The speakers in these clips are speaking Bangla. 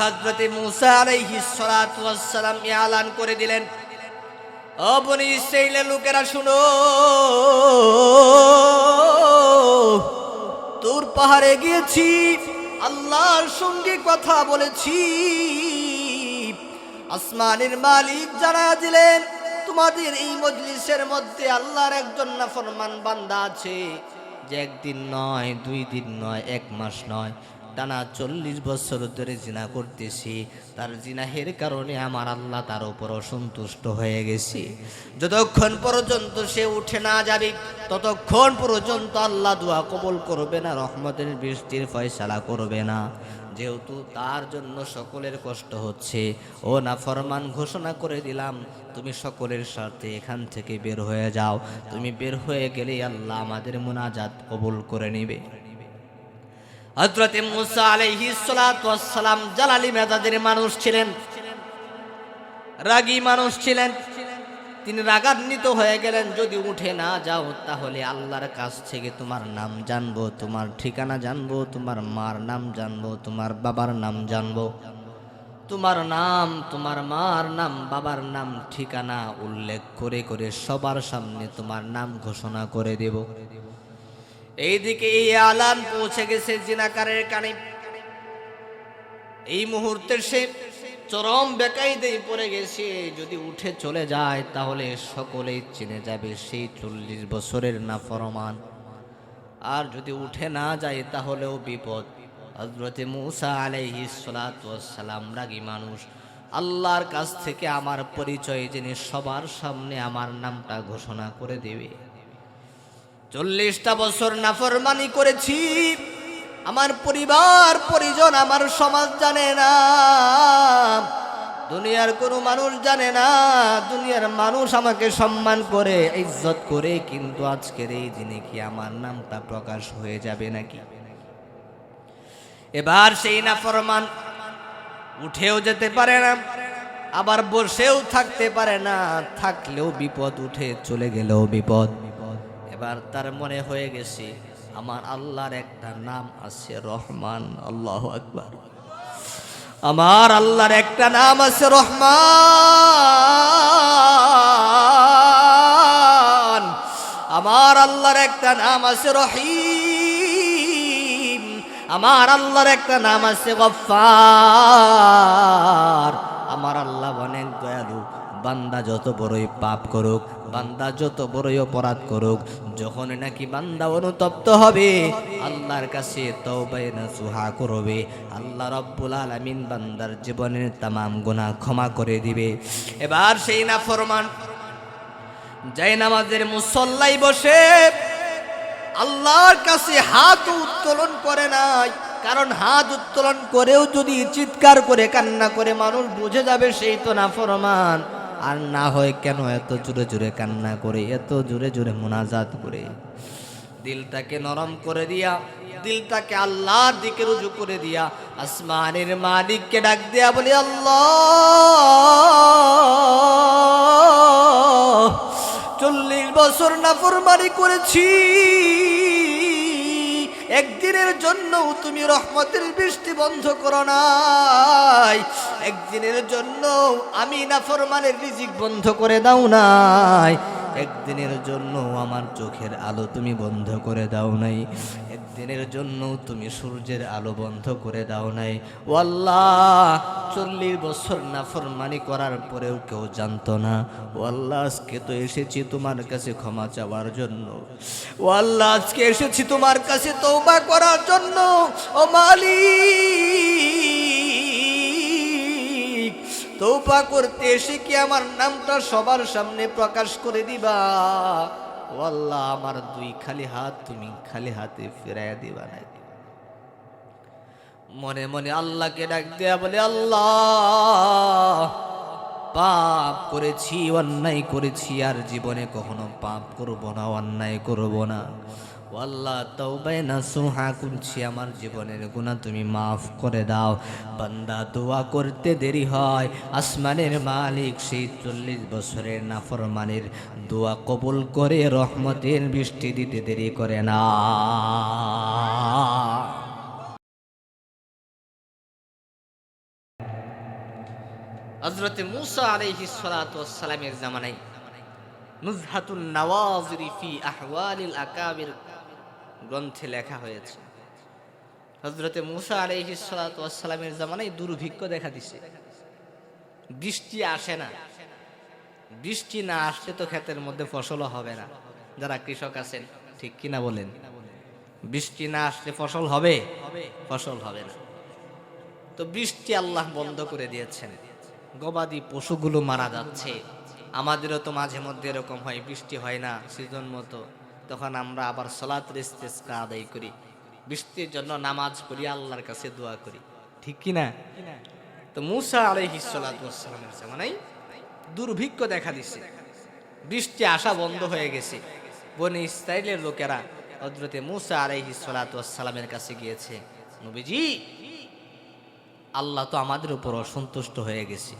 হজরতে মুসা ওয়াস সালাম এলান করে দিলেন, ও বনি ইসরাইলের লোকেরা, শুনো, তোর পাহাড়ে গিয়েছি, আল্লাহর সঙ্গে কথা বলেছি। আসমানের মালিক জানা দিলেন, তোমাদের এই মজলিসের মধ্যে আল্লাহর একজন নাফরমান বান্দা আছে, যে একদিন নয়, দুই দিন নয়, এক মাস নয় টানা চল্লিশ বছর ধরে জিনা করতেছি। তার জিনাহের কারণে আমার আল্লাহ তার উপর অসন্তুষ্ট হয়ে গেছি। যতক্ষণ পর্যন্ত সে উঠে না যাবে, ততক্ষণ পর্যন্ত আল্লাহ দোয়া কবল করবে না, রহমতের বৃষ্টির ফয়সালা করবে না। যেহেতু তার জন্য সকলের কষ্ট হচ্ছে, ও না ফরমান ঘোষণা করে দিলাম, তুমি সকলের সাথে এখান থেকে বের হয়ে যাও। তুমি বের হয়ে গেলেই আল্লাহ আমাদের মোনাজাত কবুল করে নিবে। হজরতে মুসা আলাইহি সালাম জালালি মেজাজের মানুষ ছিলেন। রাগী মানুষ ছিলেন। তিনি রাগান্বিত হয়ে গেলেন, যদি উঠে না যাও তাহলে আল্লাহর কাছ থেকে তোমার নাম জানব, তোমার ঠিকানা জানব, তোমার মার নাম জানব, তোমার বাবার নাম জানব। তোমার নাম, তোমার মার নাম, বাবার নাম, ঠিকানা উল্লেখ করে করে সবার সামনে তোমার নাম ঘোষণা করে দেব। এইদিকে এই আলান পৌঁছে গেছে জিনাকারের কানে। এই মুহূর্তে সে চরম বেকায়দায় পড়ে গেছে। যদি উঠে চলে যায়, তাহলে সকলেই চিনে যাবে সেই চল্লিশ বছরের নাফরমান। আর যদি উঠে না যায়, তাহলেও বিপদ। হজরতে মুসা আলাইহি সালাম রাগী মানুষ। আল্লাহর কাছ থেকে আমার পরিচয় জেনে সবার সামনে আমার নামটা ঘোষণা করে দেবে। চল্লিশটা বছর নাফরমানি করেছি। আমার পরিবার, পরিজন, আমার সমাজ জানে না। দুনিয়ার কোনো মানুষ জানে না। দুনিয়ার মানুষ আমাকে সম্মান করে, ইজ্জত করে, কিন্তু আজকের এই দিনে কি আমার নামটা প্রকাশ হয়ে যাবে নাকি? এবার সেই নাফরমান উঠেও যেতে পারে না, আবার বসেও থাকতে পারে না। থাকলেও বিপদ, উঠে চলে গেলেও বিপদ। এবার তার মনে হয়ে গেছে, আমার আল্লাহর একটা নাম আছে রহমান, আল্লাহ আকবার। আমার আল্লাহর একটা নাম আছে রহমান। আমার আল্লাহর একটা নাম আছে রহিম। আমার আল্লাহর একটা নাম আছে গফার আমার আল্লাহ অনেক দয়ালু। বান্দা যত বড়ই পাপ করুক, বান্দা যত বড়ই অপরাধ করুক, যখন নাকি বান্দা অনুতপ্ত হবে, আল্লাহর কাছে তওবায়ে নাসুহা করবে। আল্লাহ রব্বুল আলামিন বান্দার জীবনের তামাম গুনাহ ক্ষমা করে দিবে। এবার সেই না ফরমান যাই নামাজের মুসল্লাই বসে, আল্লাহর কাছে হাত উত্তোলন করে নাই, কারণ হাত উত্তোলন করেও যদি চিৎকার করে, কান্না করে মানুষ বুঝে যাবে, সেই তো না ফরমান আর না হয় কেন এত জোরে জোরে কান্না করে, এত জোরে জোরে মোনাজাত করে। দিলটাকে নরম করে দিয়া, দিলটাকে আল্লাহর দিকে রুজু করে দিয়া, আসমানের মালিককে ডাক দিয়া বলি, আল্লাহ, চল্লিশ বছর না নাফরমানি করেছি। একদিনের জন্য তুমি রহমতের বৃষ্টি বন্ধ করো নাই। একদিনের জন্য আমি নাফরমানের রিজিক বন্ধ করে দাও নাই। একদিনের জন্য আমার চোখের আলো তুমি বন্ধ করে দাও নাই। একদিনের জন্য তুমি সূর্যের আলো বন্ধ করে দাও নাই। ও আল্লাহ চল্লিশ বছর নাফরমানি করার পরেও কেউ জানতো না। ও আল্লাহ আজকে তো এসেছি তোমার কাছে ক্ষমা চাওয়ার জন্য। ও আল্লাহ আজকে এসেছি তোমার কাছে তৌবা করার জন্য। ও মালিক তৌবা করতে এসে কি আমার নামটা সবার সামনে প্রকাশ করে দিবা? আল্লাহ আমার দুই খালি হাত, তুমি খালি হাতে ফেরাইয়া দিবা নাই। মনে মনে আল্লাহকে ডাক দেয়া বলে, আল্লাহ, পাপ করেছি, অন্যায় করেছি, আর জীবনে কখনো পাপ করব না, অন্যায় করব না। ও আল্লাহ তৌবাই না করছি আমার জীবনের গুণা তুমি মাফ করে দাও। বান্দা দোয়া করতে দেরি হয়, আসমানের মালিক সেই চল্লিশ বছরের নাফরমানের দোয়া কবুল করে রহমতের বৃষ্টি দিতে দেরি করে না। হজরতে মুসা আলাইহি সালামের জামানায় নুজহাতুন নওয়াজিরি ফি আহওয়ালিল আকাবির গ্রন্থে লেখা হয়েছে। হজরতে মুসা আলাইহি সালামের জামানায় দুর্ভিক্ষ দেখা দিছে। বৃষ্টি আসে না। বৃষ্টি না আসলে তো ক্ষেতের মধ্যে ফসলও হবে না। যারা কৃষক আছেন, ঠিক কিনা বলেন? বৃষ্টি না আসলে ফসল হবে? ফসল হবে না। তো বৃষ্টি আল্লাহ বন্ধ করে দিয়েছেন। গবাদি পশুগুলো মারা যাচ্ছে। আমাদেরও তো মাঝে মধ্যে এরকম হয়, বৃষ্টি হয় না, সিজন মতো। তখন আমরা আবার সলাত ইস্তেসকা আদায় করি। বৃষ্টির জন্য নামাজ পড়ি, আল্লাহর কাছে দোয়া করি। ঠিক কি না? তো মুসা আলাইহিস সালাতু ওয়াসসালামের জামানায় দুর্ভিক্ষ দেখা দিছে। বৃষ্টি আসা বন্ধ হয়ে গেছে। বনে ইসরায়েলের লোকেরা হজরতে মুসা আলাইহিস সালাতু ওয়াসসালামের কাছে গিয়েছে, নবীজি, আল্লাহ তো আমাদের উপর অসন্তুষ্ট হয়ে গেছে।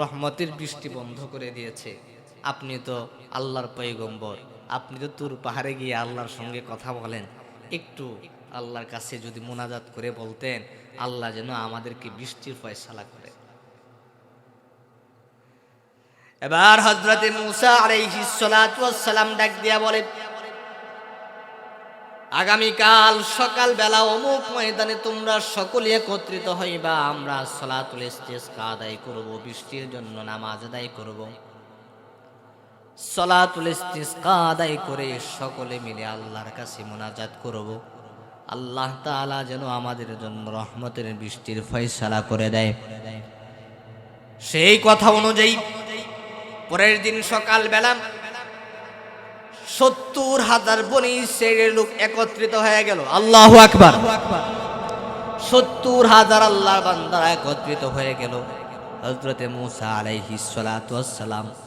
রহমতের বৃষ্টি বন্ধ করে দিয়েছে। আপনি তো আল্লাহর পৈগম্বর আপনি তো তুর পাহাড়ে গিয়ে আল্লাহর সঙ্গে কথা বলেন। একটু আল্লাহর কাছে যদি মোনাজাত করে বলতেন, আল্লাহ যেন আমাদেরকে বৃষ্টির ফয়সালা করে। এবার হজরতে মুসা ডাক দিয়া বলে, আগামীকাল সকাল বেলা অমুক ময়দানে তোমরা সকলে একত্রিত হইবা, আমরা সলাতুল ইস্তেসকা আদায় করব, বৃষ্টির জন্য নামাজ আদায় করব। সলাতুল ইস্তেসকা আদায় করে সকলে মিলে আল্লাহর কাছে মোনাজাত করব। আল্লাহ তাআলা যেন আমাদের জন্য রহমতের বৃষ্টির ফয়সালা করে দেয়। সেই কথা অনুযায়ী পরের দিন সকাল বেলা সত্তর হাজার বনি ইসরায়েলের লোক একত্রিত হয়ে গেল। আল্লাহ আকবার। সত্তর হাজার আল্লাহ বান্দারা একত্রিত হয়ে গেল। হজরতে মুসা আলাইহিস ওয়াসসালাম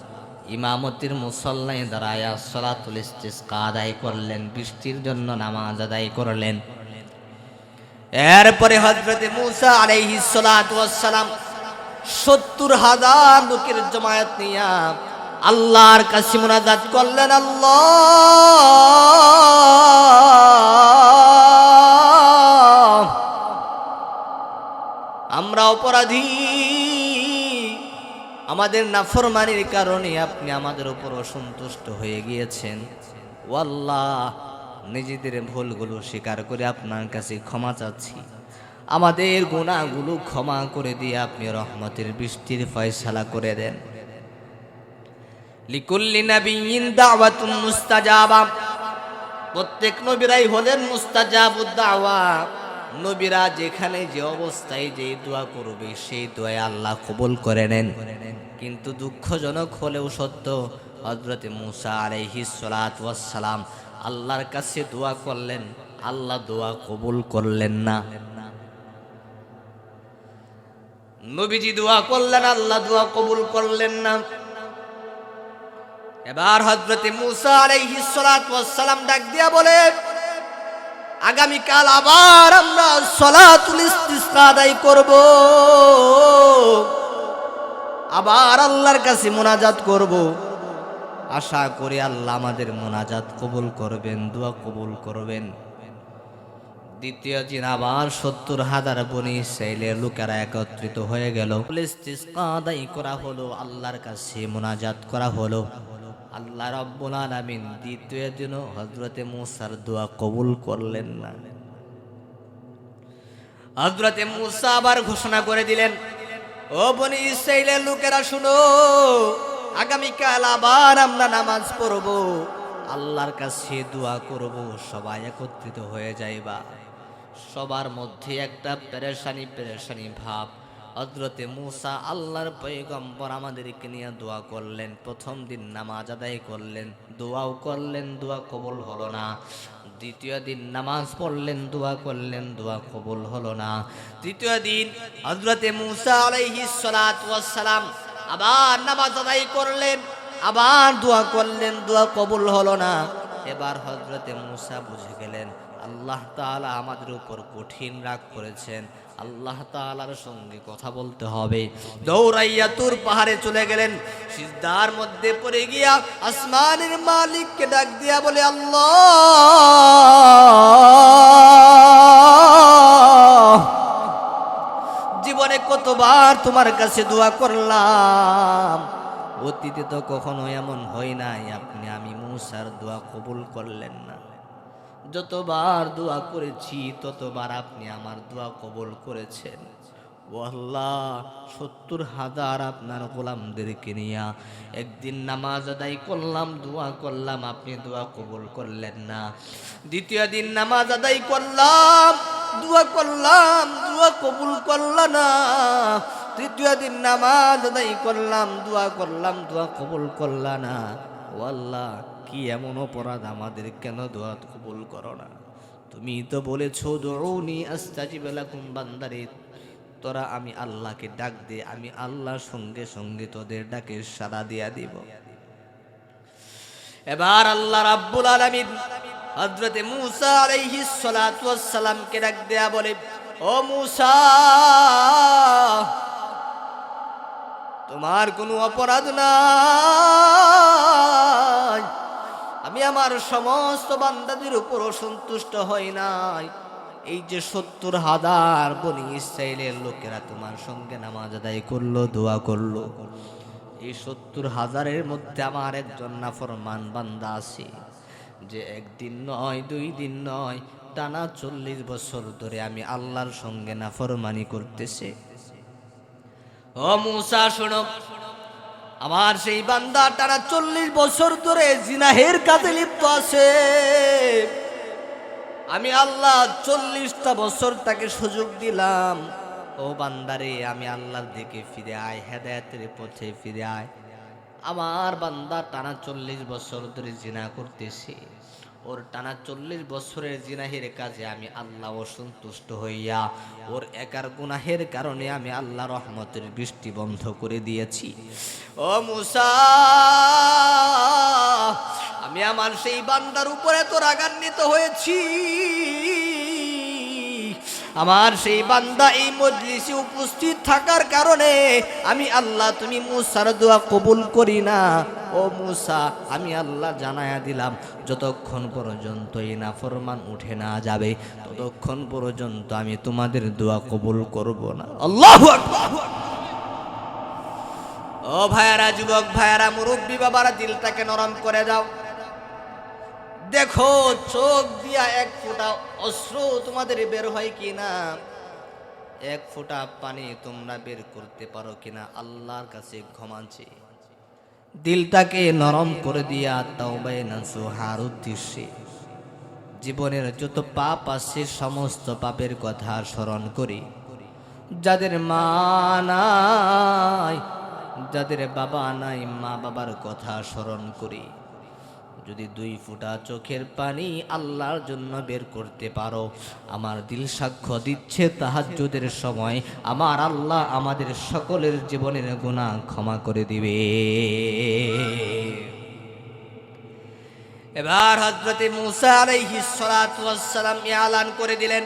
ইমামতির মুসল্লায় দাঁড়ায় সালাতুল ইস্তিসকা আদায় করলেন, বৃষ্টির জন্য নামাজ আদায় করলেন। এরপরে হজরতে মুসা আলাইহিস সালাতু ওয়াসসালাম সত্তর হাজার লোকের জমায়েত নিয়া আল্লাহর কাছে মোনাজাত করলেন, আল্লাহ! আমরা অপরাধী। আমাদের নাফরমানির কারণে আপনি আমাদের উপর অসন্তুষ্ট হয়ে গিয়েছেন। ও আল্লাহ নিজেদের ভুলগুলো স্বীকার করে আপনার কাছে ক্ষমা চাচ্ছি। আমাদের গুণাগুলো ক্ষমা করে দিয়ে আপনি রহমতের বৃষ্টির ফয়সালা করে দেন। লিকুল্লি মুস্তাজাবা। প্রত্যেক নবীরাই হলেন মুস্তাজাবুদ নবীরা যেখানে যে অবস্থায় যে দোয়া করবে, সেই দোয়া আল্লাহ কবুল করে নেন। কিন্তু দুঃখজনক হলেও সত্য হজরতে মুসা ওয়াস সালাম আল্লাহর কাছে দোয়া করলেন, আল্লাহ দোয়া কবুল করলেন না। নবীজি দোয়া করলেন, আল্লাহ দোয়া কবুল করলেন না। এবার হজরত মুসা ওয়াস সালাম ডাক দিয়া বলে আগামী কাল আবার আমরা সলাতুল ইস্তিসকা আদায় করব। আবার আল্লাহর কাছে মোনাজাত করব। আশা করি আল্লাহ আমাদের মোনাজাত কবুল করবেন, দোয়া কবুল করবেন। দ্বিতীয় দিন আবার সত্তর হাজার বনি ইসরায়েলের লোকেরা একত্রিত হয়ে গেল। আদায় করা হলো, আল্লাহর কাছে মোনাজাত করা হলো। আল্লাহ রব্বুল আলামিন দ্বিতীয় দিনও হজরতে মুসার দোয়া কবুল করলেন না। হজরতে মুসা আবার ঘোষণা করে দিলেন, ও বনি ইসরায়েলের লোকেরা শুনো, আগামীকাল আবার আমরা নামাজ পড়ব। আল্লাহর কাছে দোয়া করব, সবাই একত্রিত হয়ে যাইবা। সবার মধ্যে একটা পেরেশানি পেরেশানি ভাব হজরতে মুসা আল্লাহর পয়গম্বর আমাদেরকে নিয়ে দোয়া করলেন, প্রথম দিন নামাজ আদায় করলেন, দোয়াও করলেন, দোয়া কবল হলো না। দ্বিতীয় দিন নামাজ পড়লেন, দোয়া করলেন, দোয়া কবল হলো না। তৃতীয় দিন হজরতে মুসা আলাইহিস সালাতু ওয়াস সালাম আবার নামাজ আদায় করলেন, আবার দোয়া করলেন, দোয়া কবুল হলো না। এবার হজরতে মুসা বুঝে গেলেন আল্লাহ তাআলা আমাদের উপর কঠিন রাগ করেছেন। আল্লাহ তাআলার সঙ্গে কথা বলতে হবে। দৌড়াইয়া তুর পাহাড়ে চলে গেলেন। সিজদার মধ্যে পড়ে গিয়া আসমানের মালিককে ডাক দিয়া বলে, আল্লাহ! জীবনে কতবার তোমার কাছে দোয়া করলাম। অতীতে তো কখনো এমন হয় নাই। আপনি আমি মুসার দোয়া কবুল করলেন না। যতবার দোয়া করেছি, ততবার আপনি আমার দোয়া কবল করেছেন। ও আল্লাহ সত্তর হাজার আপনার গোলামদেরকে নিয়া একদিন নামাজ আদায় করলাম, দোয়া করলাম, আপনি দোয়া কবুল করলেন না। দ্বিতীয় দিন নামাজ আদায় করলাম, দোয়া করলাম, দোয়া কবুল করল না। তৃতীয় দিন নামাজ আদায় করলাম, দোয়া করলাম, দোয়া কবুল করল না। আল্লাহ কি এমন অপরাধ? আমাদের কেন দোয়া কবুল করো না? তুমি তো বলেছ দৌড়নি আস্তাজিব লাকুম বান্দারে। তোরা আমি আল্লাহকে ডাক দে, আমি আল্লাহর সঙ্গে সঙ্গে তোদের ডাকে সাড়া দিয়া দিব। এবার আল্লাহ রাব্বুল আলামিন হযরতে মূসা আলাইহিস সালাতু ওয়াস সালামকে ডাক দেয়া বলে, ও মূসা, তোমার কোনো অপরাধ আমি আমার সমস্ত বান্দাদের উপর সন্তুষ্ট হয় নাই। এই যে সত্তর হাজার বনি ইসরায়েলের লোকেরা তোমার সঙ্গে নামাজ আদায় করল, দোয়া করল। এই সত্তর হাজারের মধ্যে আমার একজন নাফরমান বান্দা আছে, যে একদিন নয়, দুই দিন নয়, টানা চল্লিশ বছর ধরে আমি আল্লাহর সঙ্গে নাফরমানি করতেছে। ও মুসা, শোনো। আমার সেই বান্দা টানা চল্লিশ বছর ধরে জিনাহের কাজে লিপ্ত আছে। আমি আল্লাহ চল্লিশটা বছর তাকে সুযোগ দিলাম। ও বান্দারে, আমি আল্লাহর দিকে ফিরে আয়, হেদায়তের পথে ফিরে আয়। আমার বান্দা টানা চল্লিশ বছর ধরে জিনা করতেছে। ওর টানা চল্লিশ বছরের জিনাহের কাজে আমি আল্লাহ অসন্তুষ্ট হইয়া, ওর একার গুনাহের কারণে আমি আল্লাহ রহমতের বৃষ্টি বন্ধ করে দিয়েছি। ও মুসা, আমি আমার সেই বান্দার উপরে তো রাগান্বিত হয়েছি। আমার সেই বান্দা এই মজলিসে উপস্থিত থাকার কারণে আমি আল্লাহ, তুমি মুসার দোয়া কবুল করি না। ও মুসা, আমি আল্লাহ জানায়া দিলাম, যতক্ষণ পর্যন্ত এই নাফরমান উঠে না যাবে, ততক্ষণ পর্যন্ত আমি তোমাদের দোয়া কবুল করব না। আল্লাহ ও ভাইয়ারা, যুবক ভাইয়ারা, মুরব্বী বাবারা, দিলটাকে নরম করে দাও। দেখো, চোখ দিয়া এক ফোঁটা অস্ত্র তোমাদের বের হয় কিনা? এক ফোঁটা পানি তোমরা বের করতে পারো কিনা? আল্লাহর কাছে ক্ষমাঞ্চে দিলটাকে নরম করে দিয়া তাওবায়ে নাসুহার উদ্দেশ্যে জীবনের যত পাপ আছে, সমস্ত পাপের কথা স্মরণ করি। যাদের মা নাই, যাদের বাবা নাই মা বাবার কথা স্মরণ করি। যদি দুই ফুটা চোখের পানি আল্লাহর জন্য বের করতে পারো, আমার দিল সাক্ষ্য দিচ্ছে তাহাজ্জুদের সময়, আমার আল্লাহ আমাদের সকলের জীবনের গুনাহ ক্ষমা করে দিবে। এবার হজরতে মুসা ওয়াস সালাম এলান করে দিলেন,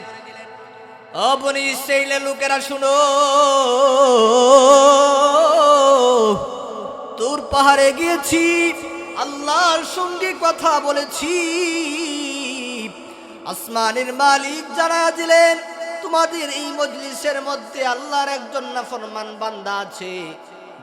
ও বনি ইসরাইলের লোকেরা, শুনো, তোর পাহাড়ে গিয়েছি আল্লাহর সঙ্গে কথা বলেছি। আসমানের মালিক জানা দিলেন তোমাদের এই মজলিসের মধ্যে আল্লাহর একজন নাফরমান বান্দা আছে।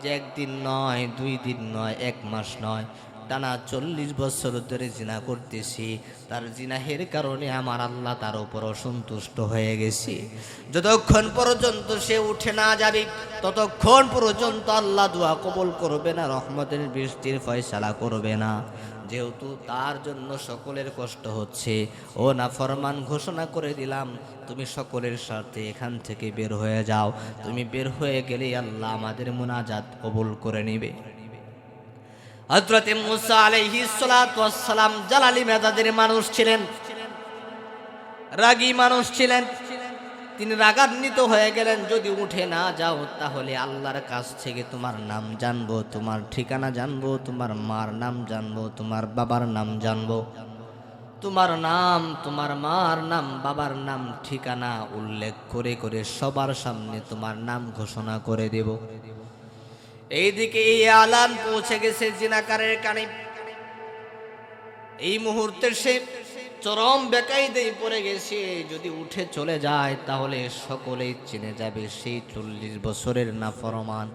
যে একদিন নয়, দুই দিন নয়, এক মাস নয় টানা চল্লিশ বছর ধরে জিনা করতেছি। তার জিনাহের কারণে আমার আল্লাহ তার উপর অসন্তুষ্ট হয়ে গেছি। যতক্ষণ পর্যন্ত সে উঠে না যাবে, ততক্ষণ পর্যন্ত আল্লাহ দোয়া কবল করবে না, রহমতের বৃষ্টির ফয়সালা করবে না। যেহেতু তার জন্য সকলের কষ্ট হচ্ছে। ও না, ফরমান ঘোষণা করে দিলাম, তুমি সকলের সাথে এখান থেকে বের হয়ে যাও। তুমি বের হয়ে গেলেই আল্লাহ আমাদের মোনাজাত কবুল করে নিবে। হজরতে মুসা ওয়াস সালাম জালালি মেজাজের মানুষ ছিলেন। রাগী মানুষ ছিলেন। তিনি রাগান্বিত হয়ে গেলেন, যদি উঠে না যাও তাহলে আল্লাহর কাছ থেকে তোমার নাম জানব, তোমার ঠিকানা জানব, তোমার মার নাম জানব, তোমার বাবার নাম জানব। তোমার নাম, তোমার মার নাম, বাবার নাম ঠিকানা উল্লেখ করে করে সবার সামনে তোমার নাম ঘোষণা করে দেব। এইদিকে এই আলান পৌঁছে গেছে জিনাকারের কানে। এই মুহূর্তে সে চরম বেকাইদেই পড়ে গেছে। যদি উঠে চলে যায়, তাহলে সকলেই চিনে যাবে সেই চল্লিশ বছরের নাফরমান।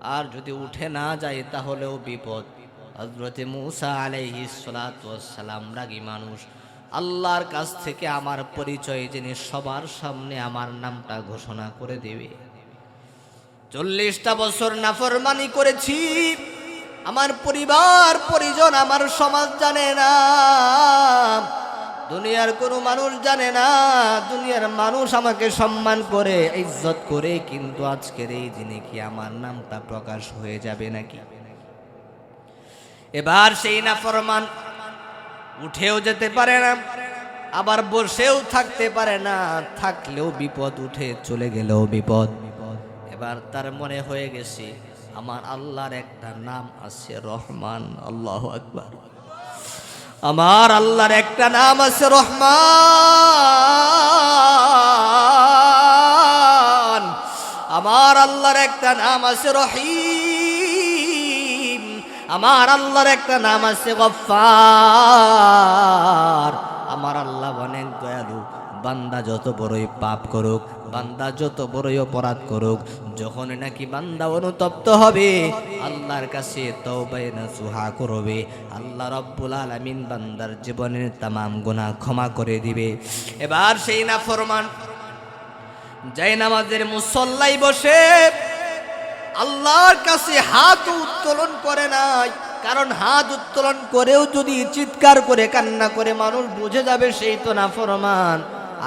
আর যদি উঠে না যায়, তাহলেও বিপদ। হজরতে মুসা আলাইহি সালাম রাগী মানুষ। আল্লাহর কাছ থেকে আমার পরিচয় জেনে সবার সামনে আমার নামটা ঘোষণা করে দেবে। চল্লিশটা বছর নাফরমানি করেছি। আমার পরিবার, পরিজন, আমার সমাজ জানে না। দুনিয়ার কোনো মানুষ জানে না। দুনিয়ার মানুষ আমাকে সম্মান করে, ইজ্জত করে, কিন্তু আজকের এই দিনে কি আমার নামটা প্রকাশ হয়ে যাবে নাকি? এবার সেই নাফরমান উঠেও যেতে পারে না, আবার বসেও থাকতে পারে না। থাকলেও বিপদ, উঠে চলে গেলেও বিপদ। এবার তার মনে হয়ে গেছে, আমার আল্লাহর একটা নাম আছে রহমান, আল্লাহ আকবার। আমার আল্লাহর একটা নাম আছে রহমান, আমার আল্লাহর একটা নাম আছে রহিম, আমার আল্লাহর একটা নাম আছে গফার আমার আল্লাহ অনেক দয়ালু। বান্দা যত বড়ই পাপ করুক, বান্দা যত বড়ই অপরাধ করুক, যখন নাকি বান্দা অনুতপ্ত হবে, আল্লাহর কাছে তওবাই না সুহা করবে। আল্লাহ রব্বুল আলামিন বান্দার জীবনের তামাম গুনাহ ক্ষমা করে দিবে। এবার সেই না ফরমান যাই নামাজের মুসল্লাই বসে, আল্লাহর কাছে হাত উত্তোলন করে নাই, কারণ হাত উত্তোলন করেও যদি চিৎকার করে, কান্না করে মানুষ বুঝে যাবে, সেই তো না ফরমান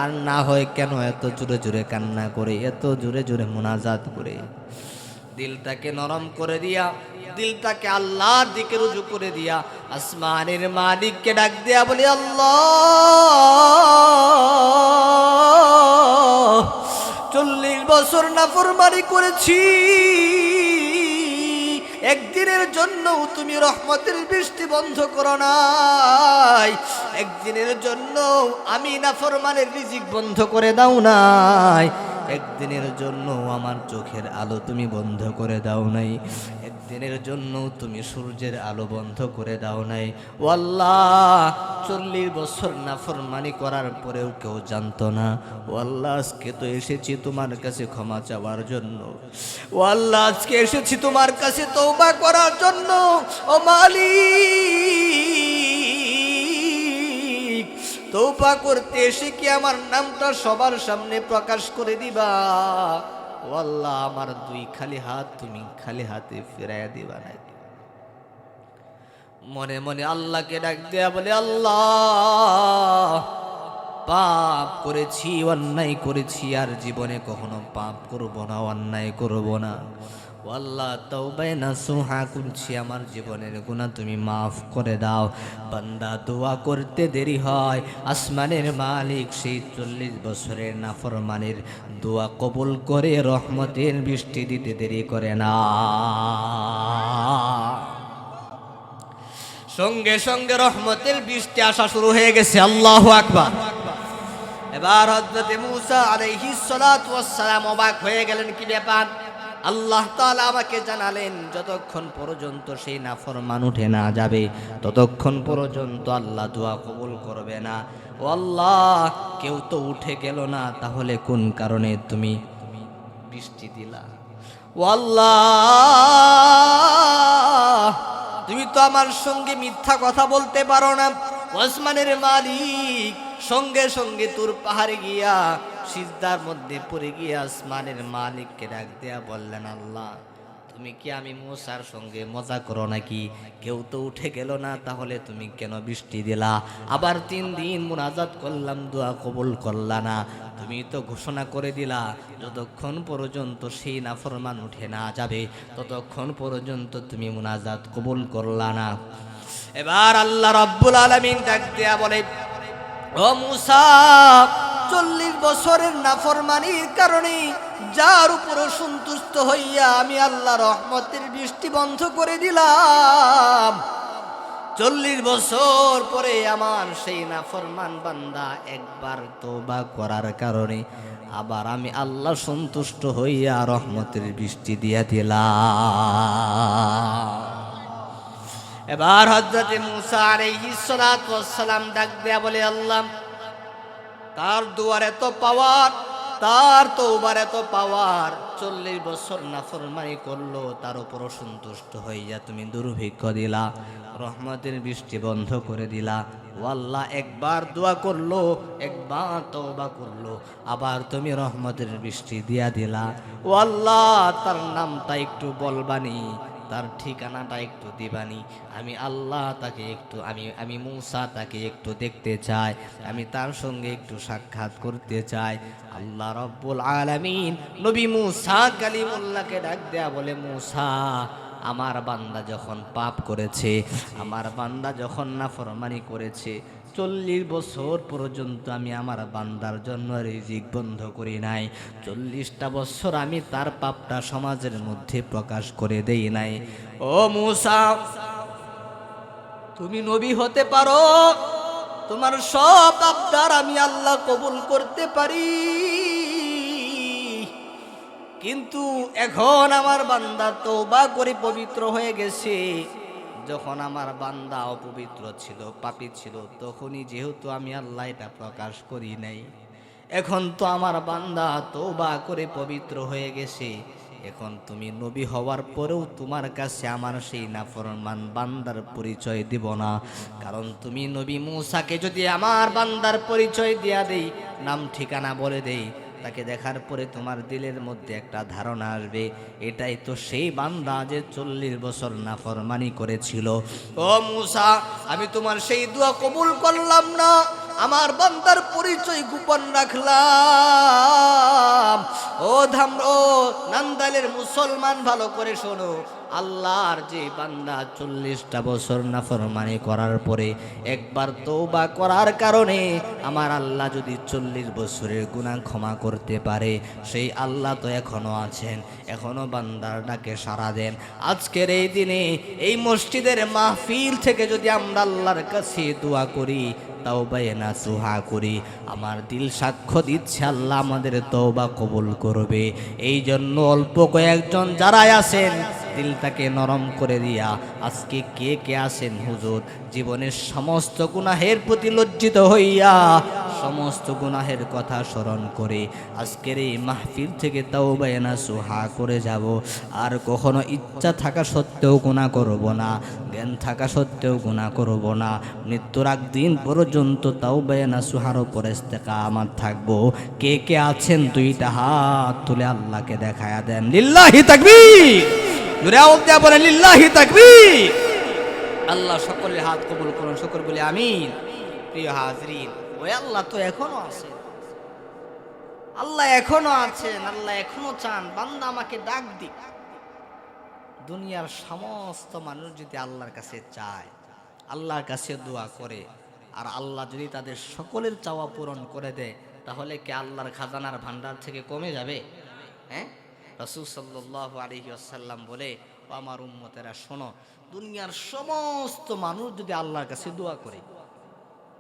আর না হয় কেন এত জোরে জোরে কান্না করে, এত জোরে জোরে মোনাজাত করে? দিলটাকে নরম করে দিয়া, দিলটাকে আল্লাহর দিকে রুজু করে দিয়া আসমানের মালিককে ডাক দিয়া বলি, আল্লাহ, চল্লিশ বছর নাফরমানি করেছি। একদিনের জন্য তুমি রহমতের বৃষ্টি বন্ধ করো নাই। একদিনের জন্য আমি নাফরমানের রিজিক বন্ধ করে দাও নাই। একদিনের জন্য আমার চোখের আলো তুমি বন্ধ করে দাও নাই। একদিনের জন্য তুমি সূর্যের আলো বন্ধ করে দাও নাই। ও আল্লাহ চল্লিশ বছর নাফরমানি করার পরেও কেউ জানতো না। ও আল্লাহ আজকে তো এসেছি তোমার কাছে ক্ষমা চাওয়ার জন্য। ও আল্লাহ আজকে এসেছি তোমার কাছে তৌবা করার জন্য। ও মালিক তৌবা করতে এসে কি আমার নামটা সবার সামনে প্রকাশ করে দিবা? ও আল্লাহ আমার দুই খালি হাত, তুমি খালি হাতে ফেরাইয়া দিবা নাই। মনে মনে আল্লাহকে ডাক দেয়া বলে, আল্লাহ, পাপ করেছি, অন্যায় করেছি, আর জীবনে কখনো পাপ করব না, অন্যায় করব না। আল্লাহ তওবায় না সুহা করছি আমার জীবনের গুণা তুমি মাফ করে দাও। বান্দা দোয়া করতে দেরি হয়, আসমানের মালিক সেই চল্লিশ বছরের নাফরমানের দোয়া কবুল করে রহমতের বৃষ্টি দিতে দেরি করে না। সঙ্গে সঙ্গে রহমতের বৃষ্টি আসা শুরু হয়ে গেছে, আল্লাহ আকবার। এবার হজরতে মুসা আলাইহিস সালাম অবাক হয়ে গেলেন, কি ব্যাপার? আল্লাহ তাআলা আমাকে জানালেন, যতক্ষণ পর্যন্ত সেই নাফরমান উঠে না যাবে, ততক্ষণ পর্যন্ত আল্লাহ দোয়া কবুল করবে না। ও আল্লাহ, কেউ তো উঠে গেল না, তাহলে কোন কারণে তুমি বৃষ্টি দিলা? ও আল্লাহ, তুমি তো আমার সঙ্গে মিথ্যা কথা বলতে পারো না। ওসমানের মালিক সঙ্গে সঙ্গে তোর পাহাড়ে গিয়া সিজদার মধ্যে পড়ে গিয়া আসমানের মালিককে ডাক দেয়া বললেন, আল্লাহ, তুমি কি আমি মোসার সঙ্গে মজা করো নাকি? কেউ তো উঠে গেল না, তাহলে তুমি কেন বৃষ্টি দিলা? আবার তিন দিন মুনাজাত করলাম, দোয়া কবুল করলা না। তুমি তো ঘোষণা করে দিলা, যতক্ষণ পর্যন্ত সেই নাফরমান উঠে না যাবে, ততক্ষণ পর্যন্ত তুমি মুনাজাত কবুল করলা না। এবার আল্লাহ রাব্বুল আলামিন ডাক দেয়া বলে, ও মুসা চল্লিশ বছরের নাফরমানির কারণে যার উপর সন্তুষ্ট হইয়া আমি আল্লাহ রহমতের বৃষ্টি বন্ধ করে দিলাম। চল্লিশ বছর পরে আমার সেই নাফরমান বান্দা একবার তোবা করার কারণে আবার আমি আল্লাহ সন্তুষ্ট হইয়া রহমতের বৃষ্টি দিয়া দিলাম। এবার হজরতে মুসা আলাইহিস সালাতু ওয়াস সালাম ডাক দেয়া বলে, আল্লাহ তার দুয়ার এত পাওয়ার, তার তৌবার এত পাওয়ার। চল্লিশ বছর নাফরমানি করল, তার উপর সন্তুষ্ট হইয়া তুমি দুর্ভিক্ষ দিলা, রহমতের বৃষ্টি বন্ধ করে দিলা। ও আল্লাহ একবার দোয়া করল, একবার তওবা করল, আবার তুমি রহমতের বৃষ্টি দিয়া দিলা। ও আল্লাহ তার নামটা একটু বলবানি। তার ঠিকানাটা একটু দিবানি। আমি আল্লাহ তাকে একটু, আমি আমি মূসা তাকে একটু দেখতে চাই। আমি তার সঙ্গে একটু সাক্ষাৎ করতে চাই। আল্লাহ রব্বুল আলামিন নবী মূসা কালিমুল্লাহকে ডাক দেয়া বলে, মূসা, আমার বান্দা যখন পাপ করেছে, আমার বান্দা যখন নাফরমানি করেছে চল্লিশ বছর পর্যন্ত আমি আমার বান্দার জন্য রিজিক বন্ধ করি নাই। চল্লিশটা বছর আমি তার পাপটা সমাজের মধ্যে প্রকাশ করে দেই নাই। ও মুসা, তুমি নবী হতে পারো, তোমার সব আবদার আমি আল্লাহ কবুল করতে পারি। কিন্তু এখন আমার বান্দা তো বা করে পবিত্র হয়ে গেছে। যখন আমার বান্দা অপবিত্র ছিল, পাপী ছিল, তখনই যেহেতু আমি আল্লাহ এটা প্রকাশ করি নাই, এখন তো আমার বান্দা তওবা করে পবিত্র হয়ে গেছে। এখন তুমি নবী হওয়ার পরেও তোমার কাছে আমার সেই নাফরমান বান্দার পরিচয় দিব না। কারণ তুমি নবী মূসাকে যদি আমার বান্দার পরিচয় দিয়া দেই, নাম ঠিকানা বলে দেই তাকে দেখার পরে তোমার দিলের মধ্যে একটা ধারণা আসবে, এটাই তো সেই বান্দা যে চল্লিশ বছর নাফরমানি করেছিল। ও মুসা, আমি তোমার সেই দোয়া কবুল করলাম না। আমার বান্দার পরিচয় গোপন রাখলাম। ও ধাম, ও নান্দালের মুসলমান, ভালো করে শোনো। আল্লাহর যে বান্দা চল্লিশটা বছর নাফরমানি করার পরে একবার তৌবা করার কারণে আমার আল্লাহ যদি চল্লিশ বছরের গুণা ক্ষমা করতে পারে, সেই আল্লাহ তো এখনও আছেন, এখনও বান্দার ডাকে সারা দেন। আজকের এই দিনে এই মসজিদের মাহফিল থেকে যদি আমরা আল্লাহর কাছে দোয়া করি, তাও না সুহা করি। আমার দিল সাক্ষ্য দিচ্ছে, আল্লাহ আমাদের তওবা কবুল করবে। এই জন্য অল্প কয়েকজন যারাই আছেন দিলটাকে নরম করে দিয়া আজকে কে কে আছেন হুজুর? জীবনের সমস্ত গুনাহের প্রতি লজ্জিত হইয়া সমস্ত গুনাহের কথা স্মরণ করে আজকের এই মাহফিল থেকে তাও না সুহা করে যাব। আর কখনো ইচ্ছা থাকা সত্ত্বেও গুণা করব না, জ্ঞান থাকা সত্ত্বেও গুণা করব না। মৃত্যুর দিন পর্যন্ত তাও না সুহার উপর আমার থাকব। কে কে আছেন দুইটা হাত তুলে আল্লাহকে দেখায়া দেন। লিল্লাহি তাকবীর! তাকবীর। আল্লাহ সকলের হাত কবুল করুন সকল বলে, আমিন। প্রিয় হাজরিন, ওই আল্লাহ তো এখনও আছে আল্লাহ এখনও আছেন, আল্লাহ এখনও চান, বান্দা আমাকে ডাক দিক। দুনিয়ার সমস্ত মানুষ যদি আল্লাহর কাছে চায়, আল্লাহর কাছে দোয়া করে, আর আল্লাহ যদি তাদের সকলের চাওয়া পূরণ করে দেয়, তাহলে কি আল্লাহর খাজানার ভান্ডার থেকে কমে যাবে? হ্যাঁ? রসুল সাল্লাহ আলহি আসাল্লাম বলে, "ও আমার উম্মতেরা, শোনো, দুনিয়ার সমস্ত মানুষ যদি আল্লাহর কাছে দোয়া করে,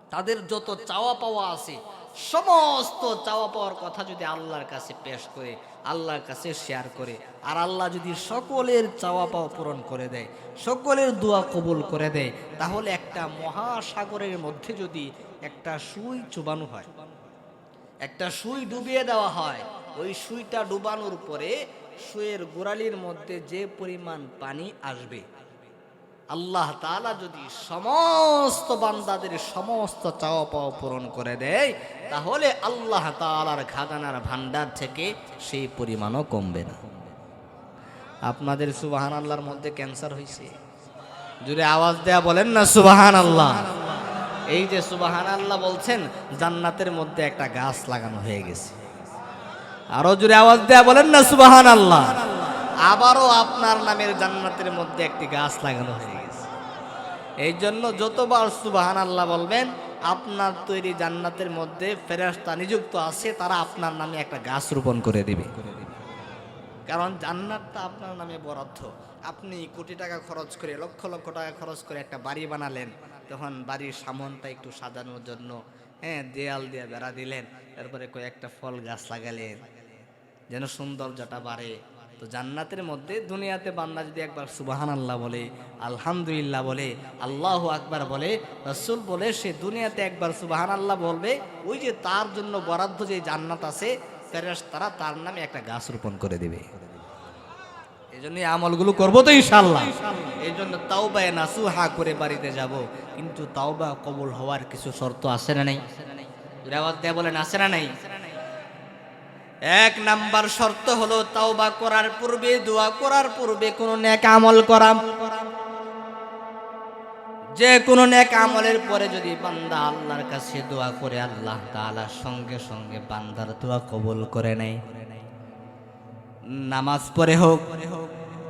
তাদের যত চাওয়া পাওয়া আছে, সমস্ত চাওয়া পাওয়ার কথা যদি আল্লাহর কাছে পেশ করে, আল্লাহর কাছে শেয়ার করে, আর আল্লাহ যদি সকলের চাওয়া পাওয়া পূরণ করে দেয়, সকলের দোয়া কবুল করে দেয়, তাহলে একটা মহাসাগরের মধ্যে যদি একটা সুই চুবানো হয়, একটা সুই ডুবিয়ে দেওয়া হয় ওই সুইটা ডুবানোর পরে সুইয়ের গোড়ালির মধ্যে যে পরিমাণ পানি আসবে, আল্লাহ তাআলা যদি সমস্ত বান্দাদের সমস্ত চাওয়া পাওয়া পূরণ করে দেয়, তাহলে আল্লাহ তাআলার খাজানার ভান্ডার থেকে সেই পরিমাণও কমবে না। আপনাদের সুবাহান আল্লাহর মধ্যে ক্যান্সার হয়েছে জুড়ে আওয়াজ দেয়া বলেন না সুবাহান আল্লাহ এই যে সুবাহান আল্লাহ বলছেন, জান্নাতের মধ্যে একটা গাছ লাগানো হয়ে গেছে। আরও জুড়ে আওয়াজ দেয়া বলেন না সুবাহান আল্লাহ আবারও আপনার নামের জান্নাতের মধ্যে একটি গাছ লাগানো হয়ে গেছে। এই জন্য যতবার সুবাহান আল্লাহ বলবেন, আপনার তৈরি জান্নাতের মধ্যে ফেরেশতা নিযুক্ত আছে, তারা আপনার নামে একটা গাছ রোপণ করে দিবে। কারণ জান্নাতটা আপনার নামে বরাদ্দ। আপনি কোটি টাকা খরচ করে, লক্ষ লক্ষ টাকা খরচ করে একটা বাড়ি বানালেন, তখন বাড়ির সামনটা একটু সাজানোর জন্য হ্যাঁ দেয়াল দিয়ে বেড়া দিলেন, তারপরে কয়েকটা ফল গাছ লাগালেন। যেন সৌন্দর্যটা বাড়ে। তো জান্নাতের মধ্যে দুনিয়াতে বান্দা যদি একবার সুবাহান আল্লাহ বলে, আলহামদুলিল্লাহ বলে, আল্লাহ আকবার বলে, রসুল বলে, সে দুনিয়াতে একবার সুবাহান আল্লাহ বলবে, ওই যে তার জন্য বরাদ্দ যে জান্নাত আছে তারা তার নামে একটা গাছ রোপণ করে দেবে। এই আমলগুলো করব তো ইনশাল্লাহ এই জন্য তাওবা নাসুহা করে বাড়িতে যাব। কিন্তু তাওবা কবুল হওয়ার কিছু শর্ত আছে না নাই? বলেন, আছে না নাই? এক নাম্বার শর্ত হলো তাওবা করার পূর্বে, দোয়া করার পূর্বে কোনো নেক আমল করা। যে কোনো নেক আমলের পরে যদি বান্দা আল্লাহর কাছে দোয়া করে, আল্লাহ তাআলা সঙ্গে সঙ্গে বান্দার দোয়া কবুল করে নেয়। নামাজ পড়ে হোক,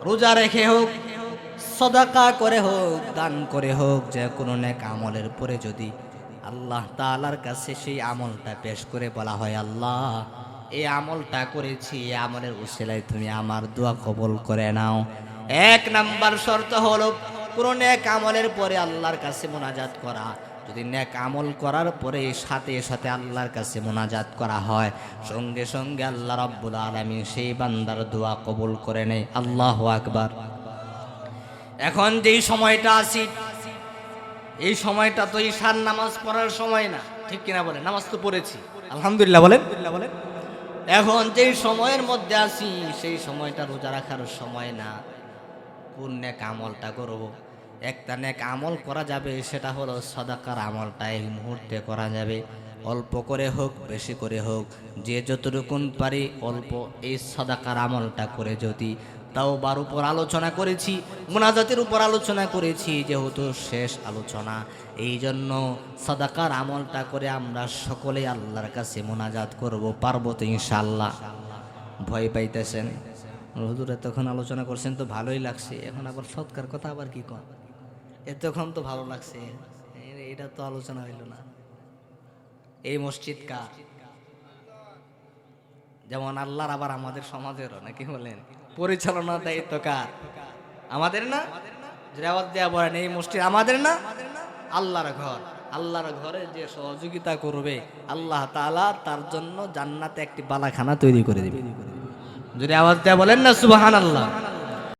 রোজা রেখে হোক, সদাকা করে হোক, দান করে হোক, যে কোনো নেক আমলের পরে যদি আল্লাহ তাআলার কাছে সেই আমলটা পেশ করে বলা হয়, আল্লাহ এই আমলটা করেছি এই আমলের উসিলায় তুমি আমার দোয়া কবল করে নাও। এক নাম্বার শর্ত হলো, কোনো নেক আমলের পরে আল্লাহর কাছে মোনাজাত করা। যদি নেক আমল করার পরে সাথে সাথে আল্লাহর কাছে মোনাজাত করা হয়, সঙ্গে সঙ্গে আল্লাহ রাব্বুল আলামিন সেই বান্দার দোয়া কবুল করে নেয়। আল্লাহ আকবার। এখন যেই সময়টা আছি, এই সময়টা তো ঈশার নামাজ পড়ার সময় না। ঠিক কিনা বলে নামাজ তো পড়েছি। আলহামদুলিল্লাহ বলেন বলেন। এখন যেই সময়ের মধ্যে আছি, সেই সময়টা রোজা রাখার সময় না। কোন নেক আমলটা করব? একটা নেক আমল করা যাবে, সেটা হলো সদাকার আমলটা এই মুহূর্তে করা যাবে। অল্প করে হোক, বেশি করে হোক, যে যতটুকুন পারি অল্প এই সদাকার আমলটা করে যদি তাও বার উপর আলোচনা করেছি, মোনাজাতের উপর আলোচনা করেছি, যেহেতু শেষ আলোচনা। এই জন্য সদাকার আমলটা করে আমরা সকলে আল্লাহর কাছে মোনাজাত করব, পারব তো ইনশাল্লাহ ভয় পাইতেছেন? হুজুর এতক্ষণ আলোচনা করছেন তো ভালোই লাগছে, এখন আবার সৎকার কথা আবার কি কন? এতক্ষণ তো ভালো লাগছে এটা তো আলোচনা হইল না। এই মসজিদ কার? যেমন আল্লাহর আবার আমাদের সমাজেরও, নাকি বলেন? পরিচালনা দায়িত্ব কার? আমাদের না? জেরাবাদ দেওয়া বলেন, এই মসজিদ আমাদের না? আল্লাহর ঘর। আল্লাহর ঘরে যে সহযোগিতা করবে, আল্লাহ তালা তার জন্য জান্নাতে একটি বালাখানা তৈরি করে দেবে। যদি আওয়াজ দেওয়া বলেন না সুবাহান আল্লাহ